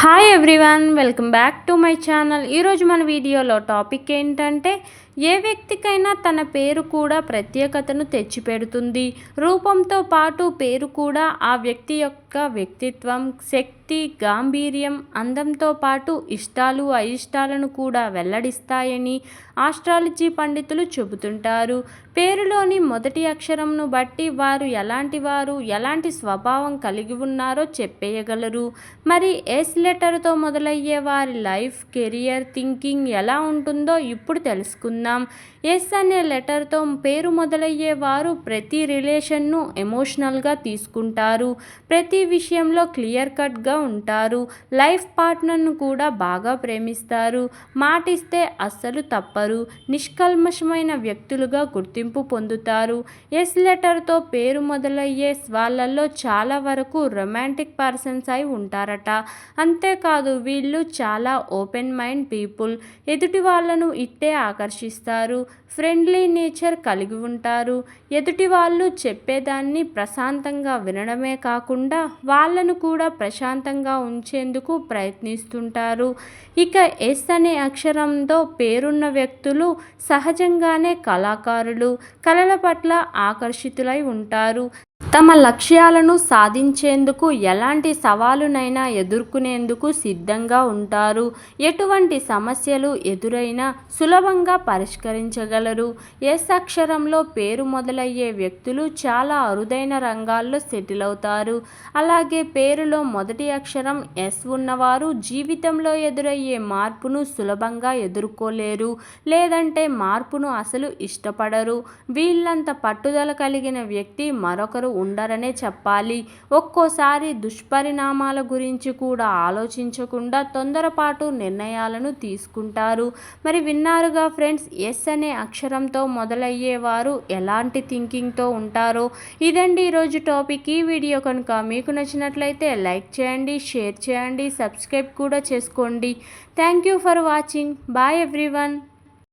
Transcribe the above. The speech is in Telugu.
Hi everyone welcome back to my channel ఈరోజు మన వీడియోలో టాపిక్ ఏంటంటే ఏ వ్యక్తికైనా తన పేరు కూడా ప్రత్యేకతను తెచ్చిపెడుతుంది. రూపంతో పాటు పేరు కూడా ఆ వ్యక్తి యొక్క వ్యక్తిత్వం శక్తి గాంభీర్యం అందంతో పాటు ఇష్టాలు అయిష్టాలను కూడా వెల్లడిస్తాయని ఆస్ట్రాలజీ పండితులు చెబుతుంటారు. పేరులోని మొదటి అక్షరంను బట్టి వారు ఎలాంటి వారు ఎలాంటి స్వభావం కలిగి ఉన్నారో చెప్పేయగలరు. మరి ఎస్ లెటర్తో మొదలయ్యే వారి లైఫ్ కెరియర్ థింకింగ్ ఎలా ఉంటుందో ఇప్పుడు తెలుసుకుందాం. ఎస్ అనే లెటర్తో పేరు మొదలయ్యే వారు ప్రతి రిలేషన్ను ఎమోషనల్గా తీసుకుంటారు. ప్రతి విషయంలో క్లియర్ కట్గా ఉంటారు. లైఫ్ పార్ట్నర్ను కూడా బాగా ప్రేమిస్తారు. మాటిస్తే అస్సలు తప్పరు. నిష్కల్మషమైన వ్యక్తులుగా గుర్తింపు పొందుతారు. ఎస్ లెటర్తో పేరు మొదలయ్యే వాళ్ళల్లో చాలా వరకు రొమాంటిక్ పర్సన్స్ అయి ఉంటారట. అంతేకాదు వీళ్ళు చాలా ఓపెన్ మైండ్ పీపుల్. ఎదుటి వాళ్ళను ఇట్టే ఆకర్షిస్తారు. ఫ్రెండ్లీ నేచర్ కలిగి ఉంటారు. ఎదుటి వాళ్ళు చెప్పేదాన్ని ప్రశాంతంగా వినడమే కాకుండా వాళ్ళను కూడా ప్రశాంతంగా ఉంచేందుకు ప్రయత్నిస్తుంటారు. ఇక ఎస్ అనే అక్షరంతో పేరున్న వ్యక్తులు సహజంగానే కళాకారులు కళల పట్ల ఆకర్షితులై ఉంటారు. తమ లక్ష్యాలను సాధించేందుకు ఎలాంటి సవాలునైనా ఎదుర్కొనేందుకు సిద్ధంగా ఉంటారు. ఎటువంటి సమస్యలు ఎదురైనా సులభంగా పరిష్కరించగలరు. ఎస్ అక్షరంలో పేరు మొదలయ్యే వ్యక్తులు చాలా అరుదైన రంగాల్లో సెటిల్ అవుతారు. అలాగే పేరులో మొదటి అక్షరం ఎస్ ఉన్నవారు జీవితంలో ఎదురయ్యే మార్పును సులభంగా ఎదుర్కోలేరు. లేదంటే మార్పును అసలు ఇష్టపడరు. వీళ్ళంత పట్టుదల కలిగిన వ్యక్తి మరొకరు ఉండరనే చెప్పాలి. ఒక్కోసారి దుష్పరిణామాల గురించి కూడా ఆలోచించకుండా తొందరపాటు నిర్ణయాలను తీసుకుంటారు. మరి విన్నారుగా ఫ్రెండ్స్ ఎస్ అనే అక్షరంతో మొదలయ్యేవారు ఎలాంటి థింకింగ్తో ఉంటారో? ఇదండి ఈరోజు టాపిక్. ఈ వీడియో కనుక మీకు నచ్చినట్లయితే లైక్ చేయండి షేర్ చేయండి సబ్స్క్రైబ్ కూడా చేసుకోండి. Thank you for watching. Bye everyone.